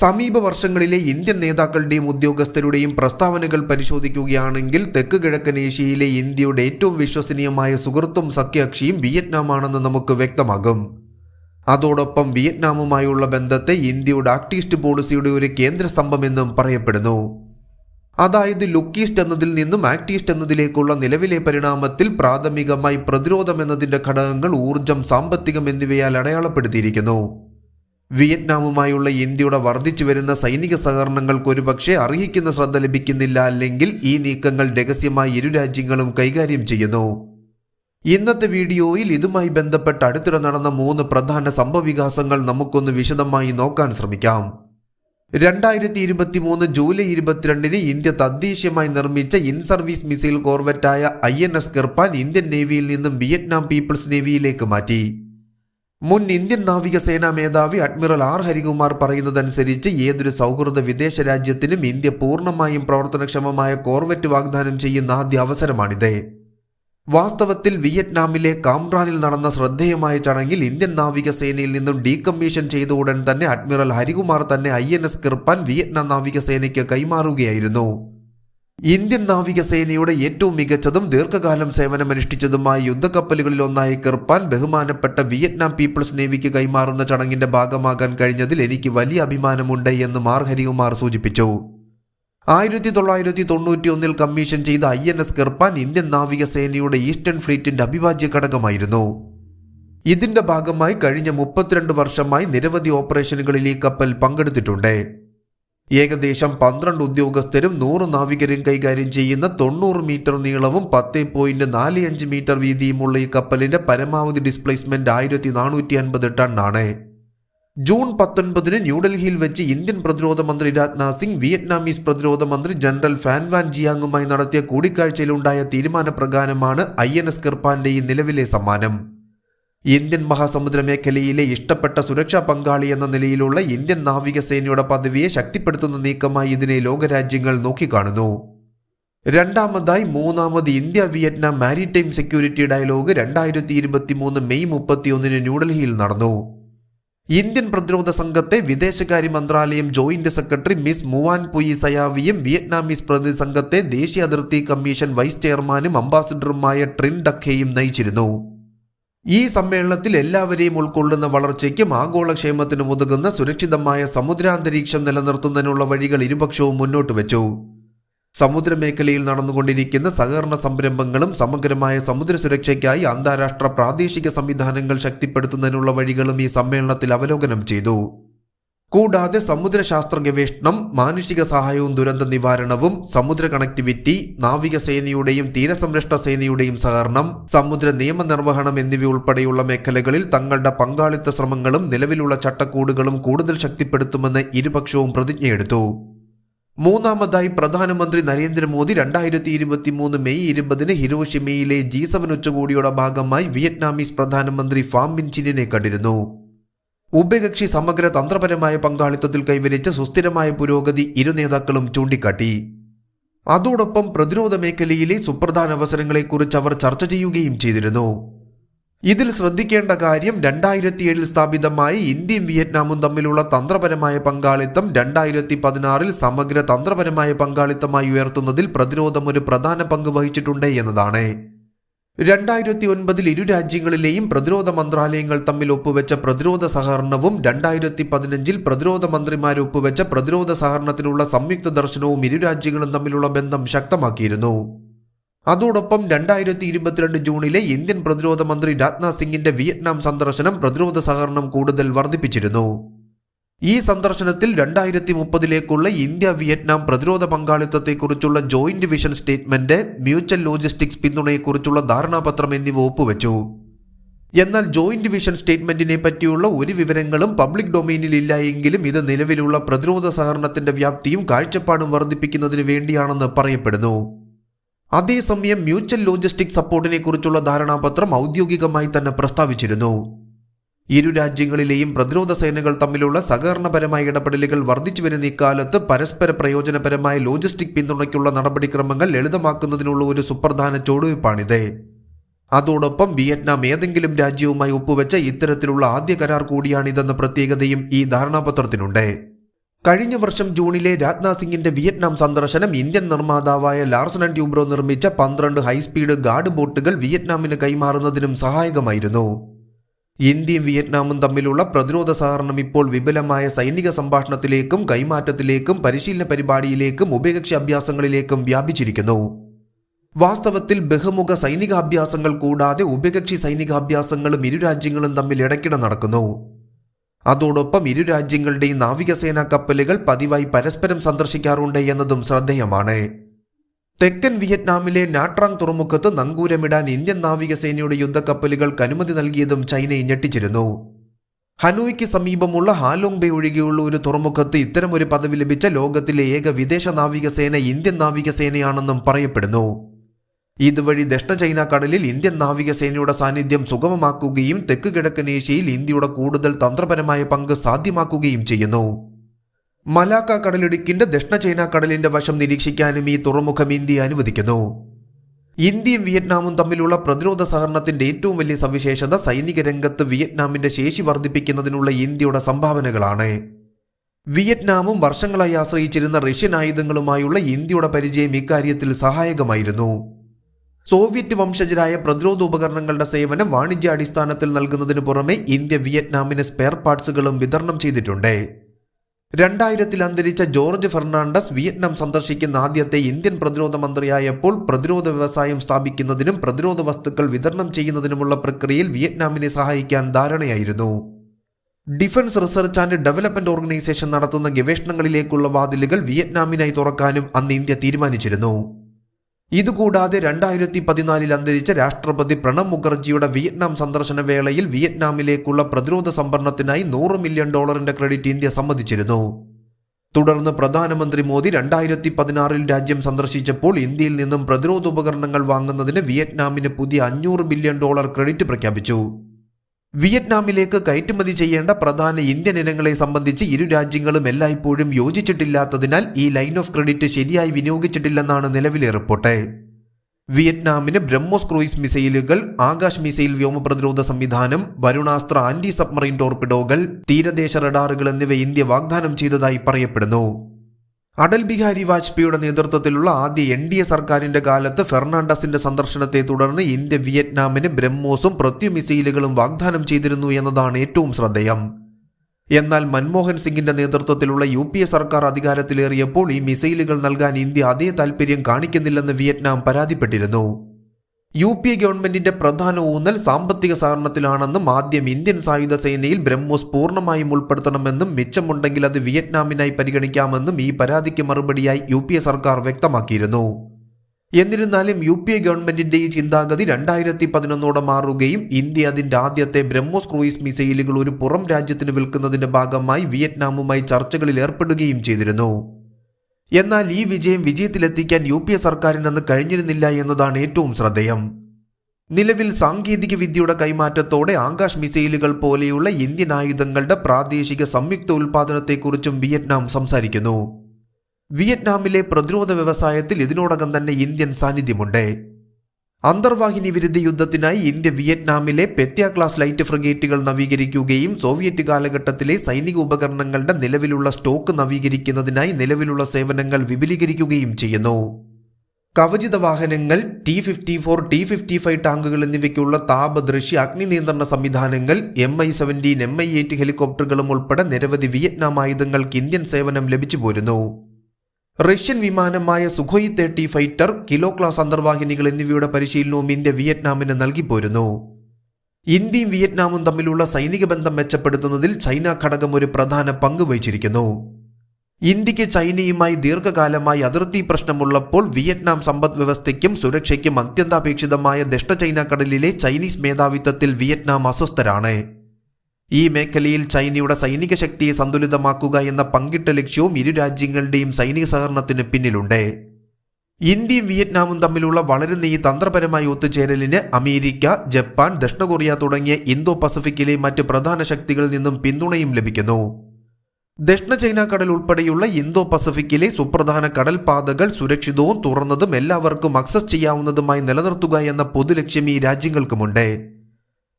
സമീപ വർഷങ്ങളിലെ ഇന്ത്യൻ നേതാക്കളുടെയും ഉദ്യോഗസ്ഥരുടെയും പ്രസ്താവനകൾ പരിശോധിക്കുകയാണെങ്കിൽ തെക്ക് കിഴക്കൻ ഏഷ്യയിലെ ഇന്ത്യയുടെ ഏറ്റവും വിശ്വസനീയമായ സുഹൃത്തും സഖ്യകക്ഷിയും വിയറ്റ്നാമാണെന്ന് നമുക്ക് വ്യക്തമാകും. അതോടൊപ്പം വിയറ്റ്നാമുമായുള്ള ബന്ധത്തെ ഇന്ത്യയുടെ ആക്ടിസ്റ്റ് പോളിസിയുടെ ഒരു കേന്ദ്ര സ്തംഭമെന്നും പറയപ്പെടുന്നു. അതായത് ലുക്കീസ്റ്റ് എന്നതിൽ നിന്നും ആക്ടിസ്റ്റ് എന്നതിലേക്കുള്ള നിലവിലെ പരിണാമത്തിൽ പ്രാഥമികമായി പ്രതിരോധം എന്നതിന്റെ ഘടകങ്ങൾ ഊർജം സാമ്പത്തികം എന്നിവയാൽ അടയാളപ്പെടുത്തിയിരിക്കുന്നു. വിയറ്റ്നാമുമായുള്ള ഇന്ത്യയുടെ വർദ്ധിച്ചു വരുന്ന സൈനിക സഹകരണങ്ങൾക്ക് ഒരുപക്ഷെ അർഹിക്കുന്ന ശ്രദ്ധ ലഭിക്കുന്നില്ല അല്ലെങ്കിൽ ഈ നീക്കങ്ങൾ രഹസ്യമായി ഇരു രാജ്യങ്ങളും കൈകാര്യം ചെയ്യുന്നു. ഇന്നത്തെ വീഡിയോയിൽ ഇതുമായി ബന്ധപ്പെട്ട് അടുത്തിടെ നടന്ന മൂന്ന് പ്രധാന സംഭവവികാസങ്ങൾ നമുക്കൊന്ന് വിശദമായി നോക്കാൻ ശ്രമിക്കാം. രണ്ടായിരത്തി ഇരുപത്തി മൂന്ന് ജൂലൈ ഇരുപത്തിരണ്ടിന് ഇന്ത്യ തദ്ദേശീയമായി നിർമ്മിച്ച in service missile കോർവെറ്റായ I N S Kirpan Indian നേവിയിൽ നിന്നും വിയറ്റ്നാം പീപ്പിൾസ് നേവിയിലേക്ക് മാറ്റി. മുൻ ഇന്ത്യൻ നാവികസേനാ മേധാവി അഡ്മിറൽ ആർ ഹരികുമാർ പറയുന്നതനുസരിച്ച് ഏതൊരു സൗഹൃദ വിദേശ രാജ്യത്തിനും ഇന്ത്യ പൂർണമായും പ്രവർത്തനക്ഷമമായ കോർവെറ്റ് വാഗ്ദാനം ചെയ്യുന്ന ആദ്യ അവസരമാണിത്. വാസ്തവത്തിൽ വിയറ്റ്നാമിലെ കാംറാനിൽ നടന്ന ശ്രദ്ധേയമായ ചടങ്ങിൽ ഇന്ത്യൻ നാവികസേനയിൽ നിന്നും ഡീകമ്മീഷൻ ചെയ്ത ഉടൻ തന്നെ അഡ്മിറൽ ഹരികുമാർ തന്നെ I N S Kirpan Vietnam നാവികസേനയ്ക്ക് കൈമാറുകയായിരുന്നു. ഇന്ത്യൻ നാവികസേനയുടെ ഏറ്റവും മികച്ചതും ദീർഘകാലം സേവനമനുഷ്ഠിച്ചതുമായ യുദ്ധക്കപ്പലുകളിൽ ഒന്നായി കിർപ്പാൻ ബഹുമാനപ്പെട്ട വിയറ്റ്നാം പീപ്പിൾസ് നേവിക്ക് കൈമാറുന്ന ചടങ്ങിന്റെ ഭാഗമാകാൻ കഴിഞ്ഞതിൽ എനിക്ക് വലിയ അഭിമാനമുണ്ട് എന്ന് മാർ ഹരികുമാർ സൂചിപ്പിച്ചു. ആയിരത്തി തൊള്ളായിരത്തി തൊണ്ണൂറ്റി ഒന്നിൽ കമ്മീഷൻ ചെയ്ത I N S Kirpan Indian നാവികസേനയുടെ ഈസ്റ്റേൺ ഫ്ലീറ്റിന്റെ അഭിവാജ്യ ഘടകമായിരുന്നു. ഇതിന്റെ ഭാഗമായി കഴിഞ്ഞ മുപ്പത്തിരണ്ട് വർഷമായി നിരവധി ഓപ്പറേഷനുകളിൽ ഈ കപ്പൽ പങ്കെടുത്തിട്ടുണ്ട്. ഏകദേശം പന്ത്രണ്ട് ഉദ്യോഗസ്ഥരും നൂറ് നാവികരും കൈകാര്യം ചെയ്യുന്ന തൊണ്ണൂറ് മീറ്റർ നീളവും പത്ത് പോയിന്റ് നാല് അഞ്ച് മീറ്റർ വീതിയുമുള്ള ഈ കപ്പലിന്റെ പരമാവധി ഡിസ്പ്ലേസ്മെന്റ് ആയിരത്തി നാനൂറ്റി അൻപത് ടണ്ണാണ് ജൂൺ പത്തൊൻപതിന് ന്യൂഡൽഹിയിൽ വെച്ച് ഇന്ത്യൻ പ്രതിരോധ മന്ത്രി രാജ്നാഥ് സിംഗ് വിയറ്റ്നാമീസ് പ്രതിരോധ മന്ത്രി ജനറൽ ഫാൻ വാൻ ജിയാങ്ങുമായി നടത്തിയ കൂടിക്കാഴ്ചയിലുണ്ടായ തീരുമാനപ്രകാരമാണ് ഐ എൻ എസ് കിർപ്പാന്റെ ഈ നിലവിലെ സമ്മാനം. ഇന്ത്യൻ മഹാസമുദ്ര മേഖലയിലെ ഇഷ്ടപ്പെട്ട സുരക്ഷാ പങ്കാളി എന്ന നിലയിലുള്ള ഇന്ത്യൻ നാവികസേനയുടെ പദവിയെ ശക്തിപ്പെടുത്തുന്ന നീക്കമായി ഇതിനെ ലോകരാജ്യങ്ങൾ നോക്കിക്കാണുന്നു. രണ്ടാമതായി മൂന്നാമത് India Vietnam maritime security dialogue രണ്ടായിരത്തി ഇരുപത്തി മൂന്ന് മെയ് മുപ്പത്തിയൊന്നിന് ന്യൂഡൽഹിയിൽ നടന്നു. ഇന്ത്യൻ പ്രതിരോധ സംഘത്തെ വിദേശകാര്യ മന്ത്രാലയം ജോയിന്റ് സെക്രട്ടറി മിസ് മുവാൻ പുയി സയാവിയും വിയറ്റ്നാമീസ് പ്രതിനിധി സംഘത്തെ ദേശീയ അതിർത്തി കമ്മീഷൻ വൈസ് ചെയർമാനും അംബാസിഡറുമായ ട്രിൻ ഡഖേയും നയിച്ചിരുന്നു. ഈ സമ്മേളനത്തിൽ എല്ലാവരെയും ഉൾക്കൊള്ളുന്ന വളർച്ചയ്ക്കും ആഗോളക്ഷേമത്തിനും ഉതകുന്ന സുരക്ഷിതമായ സമുദ്രാന്തരീക്ഷം നിലനിർത്തുന്നതിനുള്ള വഴികൾ ഇരുപക്ഷവും മുന്നോട്ട് വെച്ചു. സമുദ്രമേഖലയിൽ നടന്നുകൊണ്ടിരിക്കുന്ന സഹകരണ സംരംഭങ്ങളും സമഗ്രമായ സമുദ്ര സുരക്ഷയ്ക്കായി അന്താരാഷ്ട്ര പ്രാദേശിക സംവിധാനങ്ങൾ ശക്തിപ്പെടുത്തുന്നതിനുള്ള വഴികളും ഈ സമ്മേളനത്തിൽ അവലോകനം ചെയ്തു. കൂടാതെ സമുദ്രശാസ്ത്ര ഗവേഷണം മാനുഷിക സഹായവും ദുരന്ത നിവാരണവും സമുദ്ര കണക്ടിവിറ്റി നാവികസേനയുടെയും തീരസംരക്ഷണ സേനയുടെയും സഹകരണം സമുദ്ര നിയമനിർവഹണം എന്നിവ ഉൾപ്പെടെയുള്ള മേഖലകളിൽ തങ്ങളുടെ പങ്കാളിത്ത ശ്രമങ്ങളും നിലവിലുള്ള ചട്ടക്കൂടുകളും കൂടുതൽ ശക്തിപ്പെടുത്തുമെന്ന് ഇരുപക്ഷവും പ്രതിജ്ഞയെടുത്തു. മൂന്നാമതായി പ്രധാനമന്ത്രി നരേന്ദ്രമോദി രണ്ടായിരത്തി ഇരുപത്തി മൂന്ന് മെയ് ഇരുപതിന് ഹിരോഷിമയിലെ ജി സെവൻ ഉച്ചകോടിയുടെ ഭാഗമായി വിയറ്റ്നാമീസ് പ്രധാനമന്ത്രി ഫാം മിൻചിനെ കണ്ടിരുന്നു. ഉഭയകക്ഷി സമഗ്ര തന്ത്രപരമായ പങ്കാളിത്തത്തിൽ കൈവരിച്ച സുസ്ഥിരമായ പുരോഗതി ഇരു നേതാക്കളും ചൂണ്ടിക്കാട്ടി. അതോടൊപ്പം പ്രതിരോധ മേഖലയിലെ സുപ്രധാന അവസരങ്ങളെക്കുറിച്ച് അവർ ചർച്ച ചെയ്യുകയും ചെയ്തിരുന്നു. ഇതിൽ ശ്രദ്ധിക്കേണ്ട കാര്യം രണ്ടായിരത്തി ഏഴിൽ സ്ഥാപിതമായ ഇന്ത്യയും വിയറ്റ്നാമും തമ്മിലുള്ള തന്ത്രപരമായ പങ്കാളിത്തം രണ്ടായിരത്തി പതിനാറിൽ സമഗ്ര തന്ത്രപരമായ പങ്കാളിത്തമായി ഉയർത്തുന്നതിൽ പ്രതിരോധം ഒരു പ്രധാന പങ്ക് വഹിച്ചിട്ടുണ്ട് എന്നതാണ്. രണ്ടായിരത്തി ഒൻപതിൽ ഇരു രാജ്യങ്ങളിലെയും പ്രതിരോധ മന്ത്രാലയങ്ങൾ തമ്മിൽ ഒപ്പുവെച്ച പ്രതിരോധ സഹകരണവും രണ്ടായിരത്തി പതിനഞ്ചിൽ പ്രതിരോധ മന്ത്രിമാർ ഒപ്പുവെച്ച പ്രതിരോധ സഹകരണത്തിനുള്ള സംയുക്ത ദർശനവും ഇരു രാജ്യങ്ങളും തമ്മിലുള്ള ബന്ധം ശക്തമാക്കിയിരുന്നു. അതോടൊപ്പം രണ്ടായിരത്തി ഇരുപത്തിരണ്ട് ജൂണിലെ ഇന്ത്യൻ പ്രതിരോധ മന്ത്രി രാജ്നാഥ് സിംഗിന്റെ വിയറ്റ്നാം സന്ദർശനം പ്രതിരോധ സഹകരണം കൂടുതൽ വർദ്ധിപ്പിച്ചിരുന്നു. ഈ സന്ദർശനത്തിൽ രണ്ടായിരത്തി മുപ്പതിലേക്കുള്ള ഇന്ത്യ വിയറ്റ്നാം പ്രതിരോധ പങ്കാളിത്തത്തെക്കുറിച്ചുള്ള joint vision statement mutual logistics പിന്തുണയെക്കുറിച്ചുള്ള ധാരണാപത്രം എന്നിവ ഒപ്പുവെച്ചു. എന്നാൽ ജോയിന്റ് വിഷൻ സ്റ്റേറ്റ്മെന്റിനെ പറ്റിയുള്ള ഒരു വിവരങ്ങളും പബ്ലിക് ഡൊമൈനിൽ ഇല്ല എങ്കിലും ഇത് നിലവിലുള്ള പ്രതിരോധ സഹകരണത്തിന്റെ വ്യാപ്തിയും കാഴ്ചപ്പാടും വർദ്ധിപ്പിക്കുന്നതിന് വേണ്ടിയാണെന്ന് പറയപ്പെടുന്നു. അതേസമയം മ്യൂച്വൽ ലോജിസ്റ്റിക് സപ്പോർട്ടിനെക്കുറിച്ചുള്ള ധാരണാപത്രം ഔദ്യോഗികമായി തന്നെ പ്രസ്താവിച്ചിരുന്നു. ഇരു രാജ്യങ്ങളിലെയും പ്രതിരോധ സേനകൾ തമ്മിലുള്ള സഹകരണപരമായ ഇടപെടലുകൾ വർദ്ധിച്ചു വരുന്ന ഇക്കാലത്ത് പരസ്പര പ്രയോജനപരമായ ലോജിസ്റ്റിക് പിന്തുണയ്ക്കുള്ള നടപടിക്രമങ്ങൾ ലളിതമാക്കുന്നതിനുള്ള ഒരു സുപ്രധാന ചുവടുവയ്പ്പാണിത് അതോടൊപ്പം വിയറ്റ്നാം ഏതെങ്കിലും രാജ്യവുമായി ഒപ്പുവെച്ച ഇത്തരത്തിലുള്ള ആദ്യ കരാർ കൂടിയാണിതെന്ന പ്രത്യേകതയും ഈ ധാരണാപത്രത്തിനുണ്ട്. കഴിഞ്ഞ വർഷം ജൂണിലെ രാജ്നാഥ് സിംഗിന്റെ വിയറ്റ്നാം സന്ദർശനം ഇന്ത്യൻ നിർമ്മാതാവായ ലാർസൺ ആൻഡ് ട്യൂബ്രോ നിർമ്മിച്ച പന്ത്രണ്ട് ഹൈസ്പീഡ് ഗാർഡ് ബോട്ടുകൾ വിയറ്റ്നാമിന് കൈമാറുന്നതിനും സഹായകമായിരുന്നു. ഇന്ത്യയും വിയറ്റ്നാമും തമ്മിലുള്ള പ്രതിരോധ സഹകരണം ഇപ്പോൾ വിപുലമായ സൈനിക സംഭാഷണത്തിലേക്കും കൈമാറ്റത്തിലേക്കും പരിശീലന പരിപാടിയിലേക്കും ഉഭയകക്ഷി അഭ്യാസങ്ങളിലേക്കും വ്യാപിച്ചിരിക്കുന്നു. വാസ്തവത്തിൽ ബഹുമുഖ സൈനികാഭ്യാസങ്ങൾ കൂടാതെ ഉഭയകക്ഷി സൈനികാഭ്യാസങ്ങളും ഇരു രാജ്യങ്ങളും തമ്മിൽ ഇടയ്ക്കിടെ നടക്കുന്നു. അതോടൊപ്പം ഇരു രാജ്യങ്ങളുടെയും നാവികസേനാ കപ്പലുകൾ പതിവായി പരസ്പരം സന്ദർശിക്കാറുണ്ട് എന്നതും ശ്രദ്ധേയമാണ്. തെക്കൻ വിയറ്റ്നാമിലെ നാട്രാങ് തുറമുഖത്ത് നങ്കൂരമിടാൻ ഇന്ത്യൻ നാവികസേനയുടെ യുദ്ധക്കപ്പലുകൾക്ക് അനുമതി നൽകിയതും ചൈനയെ ഞെട്ടിച്ചിരുന്നു. ഹനോയ്ക്ക് സമീപമുള്ള ഹാലോങ് ബേ ഒഴികെയുള്ള ഒരു തുറമുഖത്ത് ഇത്തരമൊരു പദവി ലഭിച്ച ലോകത്തിലെ ഏക വിദേശ നാവികസേന ഇന്ത്യൻ നാവികസേനയാണെന്നും പറയപ്പെടുന്നു. ഇതുവഴി ദക്ഷിണ ചൈന കടലിൽ ഇന്ത്യൻ നാവികസേനയുടെ സാന്നിധ്യം സുഗമമാക്കുകയും തെക്ക് കിഴക്കൻ ഏഷ്യയിൽ ഇന്ത്യയുടെ കൂടുതൽ തന്ത്രപരമായ പങ്ക് സാധ്യമാക്കുകയും ചെയ്യുന്നു. മലാക്ക കടലിടുക്കിന്റെ ദക്ഷിണ ചൈന കടലിന്റെ വശം നിരീക്ഷിക്കാനും ഈ തുറമുഖം ഇന്ത്യ അനുവദിക്കുന്നു. ഇന്ത്യയും വിയറ്റ്നാമും തമ്മിലുള്ള പ്രതിരോധ സഹകരണത്തിന്റെ ഏറ്റവും വലിയ സവിശേഷത സൈനിക രംഗത്ത് വിയറ്റ്നാമിന്റെ ശേഷി വർദ്ധിപ്പിക്കുന്നതിനുള്ള ഇന്ത്യയുടെ സംഭാവനകളാണ്. വിയറ്റ്നാമും വർഷങ്ങളായി ആശ്രയിച്ചിരുന്ന റഷ്യൻ ആയുധങ്ങളുമായുള്ള ഇന്ത്യയുടെ പരിചയം ഇക്കാര്യത്തിൽ സഹായകമായിരുന്നു. സോവിയറ്റ് വംശജരായ പ്രതിരോധ ഉപകരണങ്ങളുടെ സേവനം വാണിജ്യാടിസ്ഥാനത്തിൽ നൽകുന്നതിനു പുറമെ ഇന്ത്യ വിയറ്റ്നാമിന് സ്പെയർ പാർട്സുകളും വിതരണം ചെയ്തിട്ടുണ്ട്. രണ്ടായിരത്തിൽ അന്തരിച്ച ജോർജ് ഫെർണാണ്ടസ് വിയറ്റ്നാം സന്ദർശിക്കുന്ന ആദ്യത്തെ ഇന്ത്യൻ പ്രതിരോധ മന്ത്രിയായപ്പോൾ പ്രതിരോധ വ്യവസായം സ്ഥാപിക്കുന്നതിനും പ്രതിരോധ വസ്തുക്കൾ വിതരണം ചെയ്യുന്നതിനുമുള്ള പ്രക്രിയയിൽ വിയറ്റ്നാമിനെ സഹായിക്കാൻ ധാരണയായിരുന്നു. Defence research and development organisation നടത്തുന്ന ഗവേഷണങ്ങളിലേക്കുള്ള വാതിലുകൾ വിയറ്റ്നാമിനായി തുറക്കാനും അന്ന് ഇന്ത്യ തീരുമാനിച്ചിരുന്നു. ഇതുകൂടാതെ രണ്ടായിരത്തി പതിനാലിൽ അന്തരിച്ച രാഷ്ട്രപതി പ്രണബ് മുഖർജിയുടെ വിയറ്റ്നാം സന്ദർശന വേളയിൽ വിയറ്റ്നാമിലേക്കുള്ള പ്രതിരോധ സംഭരണത്തിനായി നൂറ് മില്യൺ ഡോളറിന്റെ ക്രെഡിറ്റ് ഇന്ത്യ സമ്മതിച്ചിരുന്നു. തുടർന്ന് പ്രധാനമന്ത്രി മോദി രണ്ടായിരത്തി പതിനാറിൽ രാജ്യം സന്ദർശിച്ചപ്പോൾ ഇന്ത്യയിൽ നിന്നും പ്രതിരോധ ഉപകരണങ്ങൾ വാങ്ങുന്നതിന് വിയറ്റ്നാമിന് പുതിയ അഞ്ഞൂറ് ബില്യൺ ഡോളർ ക്രെഡിറ്റ് പ്രഖ്യാപിച്ചു. വിയറ്റ്നാമിലേക്ക് കയറ്റുമതി ചെയ്യേണ്ട പ്രധാന ഇന്ത്യൻ ഇനങ്ങളെ സംബന്ധിച്ച് ഇരു രാജ്യങ്ങളും എല്ലായ്പ്പോഴും യോജിച്ചിട്ടില്ലാത്തതിനാൽ ഈ ലൈൻ ഓഫ് ക്രെഡിറ്റ് ശരിയായി വിനിയോഗിച്ചിട്ടില്ലെന്നാണ് നിലവിലെ റിപ്പോർട്ട്. വിയറ്റ്നാമിന് ബ്രഹ്മോസ് ക്രൂയിസ് മിസൈലുകൾ ആകാശ് മിസൈൽ വ്യോമ പ്രതിരോധ സംവിധാനം വരുണാസ്ത്ര ആന്റി സബ്മറൈൻ ടോർപിഡോകൾ തീരദേശ റഡാറുകൾ എന്നിവ ഇന്ത്യ വാഗ്ദാനം ചെയ്തതായി പറയപ്പെടുന്നു. അടൽ ബിഹാരി വാജ്പേയിയുടെ നേതൃത്വത്തിലുള്ള ആദ്യ എൻ ഡി എ സർക്കാരിന്റെ കാലത്ത് ഫെർണാണ്ടസിന്റെ സന്ദർശനത്തെ തുടർന്ന് ഇന്ത്യ വിയറ്റ്നാമിന് ബ്രഹ്മോസും പ്രത്യു മിസൈലുകളും വാഗ്ദാനം ചെയ്തിരുന്നു എന്നതാണ് ഏറ്റവും ശ്രദ്ധേയം. എന്നാൽ മൻമോഹൻ സിംഗിന്റെ നേതൃത്വത്തിലുള്ള യു പി എ സർക്കാർ അധികാരത്തിലേറിയപ്പോൾ ഈ മിസൈലുകൾ നൽകാൻ ഇന്ത്യ അതേ താൽപര്യം കാണിക്കുന്നില്ലെന്ന് വിയറ്റ്നാം പരാതിപ്പെട്ടിരുന്നു. യു പി എ ഗവൺമെന്റിന്റെ പ്രധാന ഊന്നൽ സാമ്പത്തിക സഹകരണത്തിലാണെന്നും ആദ്യം ഇന്ത്യൻ സായുധ സേനയിൽ ബ്രഹ്മോസ് പൂർണമായും ഉൾപ്പെടുത്തണമെന്നും മിച്ചമുണ്ടെങ്കിൽ അത് വിയറ്റ്നാമിനായി പരിഗണിക്കാമെന്നും ഈ പരാതിക്ക് മറുപടിയായി യു സർക്കാർ വ്യക്തമാക്കിയിരുന്നു. എന്നിരുന്നാലും യു പി എ ഗവൺമെന്റിന്റെ ഈ ചിന്താഗതി രണ്ടായിരത്തി പതിനൊന്നോടെ മാറുകയും ഇന്ത്യ അതിന്റെ ആദ്യത്തെ ബ്രഹ്മോസ് ക്രൂയിസ് മിസൈലുകൾ ഒരു പുറം രാജ്യത്തിന് വിൽക്കുന്നതിന്റെ ഭാഗമായി വിയറ്റ്നാമുമായി ചർച്ചകളിൽ ഏർപ്പെടുകയും ചെയ്തിരുന്നു. എന്നാൽ ഈ വിജയം വിജയത്തിലെത്തിക്കാൻ യു പി എ സർക്കാരിനെന്ന് കഴിഞ്ഞിരുന്നില്ല എന്നതാണ് ഏറ്റവും ശ്രദ്ധേയം. നിലവിൽ സാങ്കേതിക വിദ്യയുടെ കൈമാറ്റത്തോടെ ആകാശ് മിസൈലുകൾ പോലെയുള്ള ഇന്ത്യൻ ആയുധങ്ങളുടെ പ്രാദേശിക സംയുക്ത ഉൽപാദനത്തെക്കുറിച്ചും വിയറ്റ്നാം സംസാരിക്കുന്നു. വിയറ്റ്നാമിലെ പ്രതിരോധ വ്യവസായത്തിൽ ഇതിനോടകം തന്നെ ഇന്ത്യൻ സാന്നിധ്യമുണ്ട്. അന്തർവാഹിനി വിരുദ്ധ യുദ്ധത്തിനായി ഇന്ത്യ വിയറ്റ്നാമിലെ പെത്യ ക്ലാസ് ലൈറ്റ് ഫ്രിഗേറ്റുകൾ നവീകരിക്കുകയും സോവിയറ്റ് കാലഘട്ടത്തിലെ സൈനിക ഉപകരണങ്ങളുടെ നിലവിലുള്ള സ്റ്റോക്ക് നവീകരിക്കുന്നതിനായി നിലവിലുള്ള സേവനങ്ങൾ വിപുലീകരിക്കുകയും ചെയ്യുന്നു. കവചിത വാഹനങ്ങൾ T fifty four T fifty five ടാങ്കുകൾ എന്നിവയ്ക്കുള്ള താപ ദൃശ്യ അഗ്നി നിയന്ത്രണ സംവിധാനങ്ങൾ M I seventeen M I eight ഹെലികോപ്റ്ററുകളും ഉൾപ്പെടെ നിരവധി വിയറ്റ്നാം ആയുധങ്ങൾക്ക് ഇന്ത്യൻ സേവനം ലഭിച്ചു പോരുന്നു. Russian വിമാനമായ Sukhoi thirty fighter kilo class അന്തർവാഹിനികൾ എന്നിവയുടെ പരിശീലനവും ഇന്ത്യ വിയറ്റ്നാമിന് നൽകിപ്പോരുന്നു ഇന്ത്യയും വിയറ്റ്നാമും തമ്മിലുള്ള സൈനിക ബന്ധം മെച്ചപ്പെടുത്തുന്നതിൽ ചൈന ഘടകം ഒരു പ്രധാന പങ്ക് വഹിച്ചിരിക്കുന്നു. ഇന്ത്യയ്ക്ക് ചൈനയുമായി ദീർഘകാലമായി അതിർത്തി പ്രശ്നമുള്ളപ്പോൾ വിയറ്റ്നാം സമ്പദ് വ്യവസ്ഥയ്ക്കും സുരക്ഷയ്ക്കും അത്യന്താപേക്ഷിതമായ ദക്ഷിണ ചൈന കടലിലെ ചൈനീസ് മേധാവിത്വത്തിൽ വിയറ്റ്നാം അസ്വസ്ഥരാണ്. ഈ മേഖലയിൽ ചൈനയുടെ സൈനിക ശക്തിയെ സന്തുലിതമാക്കുക എന്ന പങ്കിട്ട ലക്ഷ്യവും ഇരു രാജ്യങ്ങളുടെയും സൈനിക സഹകരണത്തിന് പിന്നിലുണ്ട്. ഇന്ത്യയും വിയറ്റ്നാമും തമ്മിലുള്ള വളരുന്ന ഈ തന്ത്രപരമായ ഒത്തുചേരലിന് അമേരിക്ക ജപ്പാൻ ദക്ഷിണ കൊറിയ തുടങ്ങിയ ഇന്തോ പസഫിക്കിലെ മറ്റ് പ്രധാന ശക്തികളിൽ നിന്നും പിന്തുണയും ലഭിക്കുന്നു. ദക്ഷിണ ചൈന കടൽ ഉൾപ്പെടെയുള്ള ഇന്തോ പസഫിക്കിലെ സുപ്രധാന കടൽപാതകൾ സുരക്ഷിതവും തുറന്നതും എല്ലാവർക്കും അക്സസ് ചെയ്യാവുന്നതുമായി നിലനിർത്തുക എന്ന പൊതുലക്ഷ്യം ഈ രാജ്യങ്ങൾക്കുമുണ്ട്.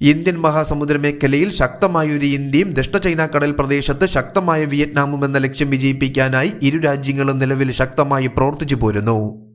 ഇന്ത്യൻ മഹാസമുദ്ര മേഖലയിൽ ശക്തമായൊരു ഇന്ത്യയും ദക്ഷിണ ചൈന കടൽ പ്രദേശത്ത് ശക്തമായ വിയറ്റ്നാമും എന്ന ലക്ഷ്യം വിജയിപ്പിക്കാനായി ഇരു രാജ്യങ്ങളും നിലവിൽ ശക്തമായി പ്രവർത്തിച്ചു പോരുന്നു.